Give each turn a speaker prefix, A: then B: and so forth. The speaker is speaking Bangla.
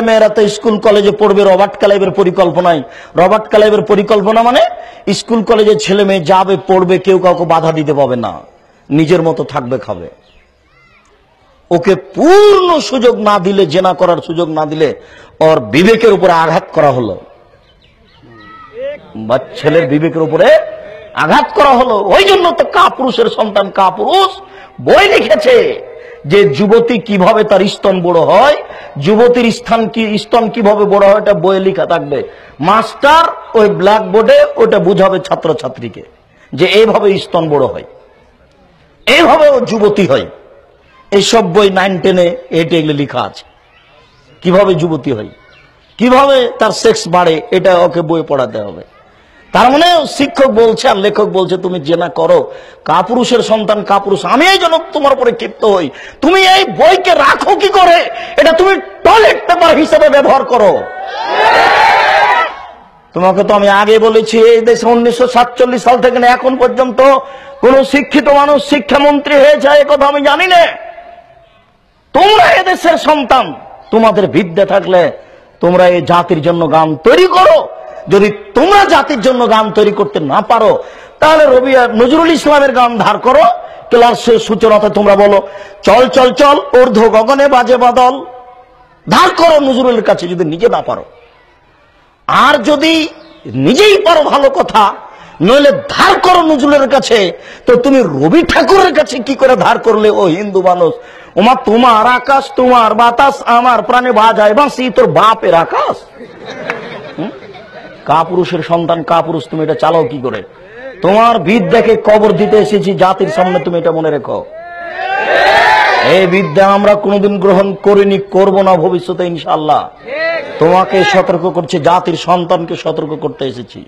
A: মেয়েরা তো স্কুল, কলেজে পড়বে, রবার্ট কালাইবের পরিকল্পনায়। রবার্ট কালাইবের পরিকল্পনা মানে স্কুল, কলেজে ছেলে মেয়ে যাবে, পড়বে, কেউ কাউকে বাধা দিতে পাবে না। নিজের মতো থাকবে, খাবে। ওকে পূর্ণ সুযোগ না দিলে, জেনা করার সুযোগ না দিলে ওর বিবেকের উপরে আঘাত করা হলো। বা ছেলের বিবেকের উপরে আঘাত করা হলো। ওই জন্য তো কাপুরুষের সন্তান কাপুরুষ। বই লিখেছে। যে যুবতী কীভাবে তার স্তন বড় হয়, যুবতীর স্থান কি, স্তন কীভাবে বড় হয় এটা বইয়ে লেখা থাকবে। মাস্টার ওই ব্ল্যাক বোর্ডে ওটা বুঝাবে ছাত্রছাত্রীকে যে এইভাবে স্তন বড় হয়। এইভাবে ও যুবতী হয়। এইসব বই নাইন টেনে এইটে এগুলো লেখা আছে। কীভাবে যুবতী হয়? কীভাবে তার সেক্স বাড়ে, এটা ওকে বই পড়াতে হবে। তার মানে শিক্ষক বলছে আর লেখক বলছে, তুমি জেনা করো। কাপুরুষের সন্তান কাপুরুষ। আমি এই জন্য তোমার উপরে ক্ষিপ্ত হই। তুমি এই বইকে রাখো কি করে? এটা তুমি টয়লেট পেপার হিসেবে ব্যবহার করো। তোমাকে তো আমি আগে বলেছি, এই দেশে উনিশশো সাতচল্লিশ সাল থেকে এখন পর্যন্ত কোন শিক্ষিত মানুষ, শিক্ষামন্ত্রী হয়েছে, এ কথা আমি জানি না। তোমরা এদেশের সন্তান। তোমাদের বিদ্যা থাকলে তোমরা এই জাতির জন্য গান তৈরি করো। যদি তোমরা জাতির জন্য গান তৈরি করতে না পারো, তাহলে রবি নজরুল ইসলামের গান ধার করো। ক্লাসের সূচনাতে তোমরা বলো, চল চল চল, ঊর্ধ্ব গগনে বাজে বাদল। ধার করো নজরুলের কাছে যদি নিজে না পারো। আর যদি নিজেই পারো ভালো কথা, নইলে ধার করো নজরুলের কাছে। তো তুমি রবি ঠাকুরের কাছে কি করে ধার করলে, ও হিন্দু মানুষ? ওমা তোমার আকাশ, তোমার বাতাস, আমার প্রাণে বাজায় বাঁশি, তোর বাপের আকাশ? কাপুরুষের সন্তান, কাপুরুষ, তুমি এটা চালাও কি করে? তোমার বিদ্যাকে কবর দিতে এসেছি, জাতির সামনে তুমি এটা মনে রেখো। এই বিদ্যা আমরা কোনোদিন গ্রহণ করিনি, করব না ভবিষ্যতে ইনশাল্লাহ তোমাকে সতর্ক করছে, জাতির সন্তানকে সতর্ক করতে এসেছি।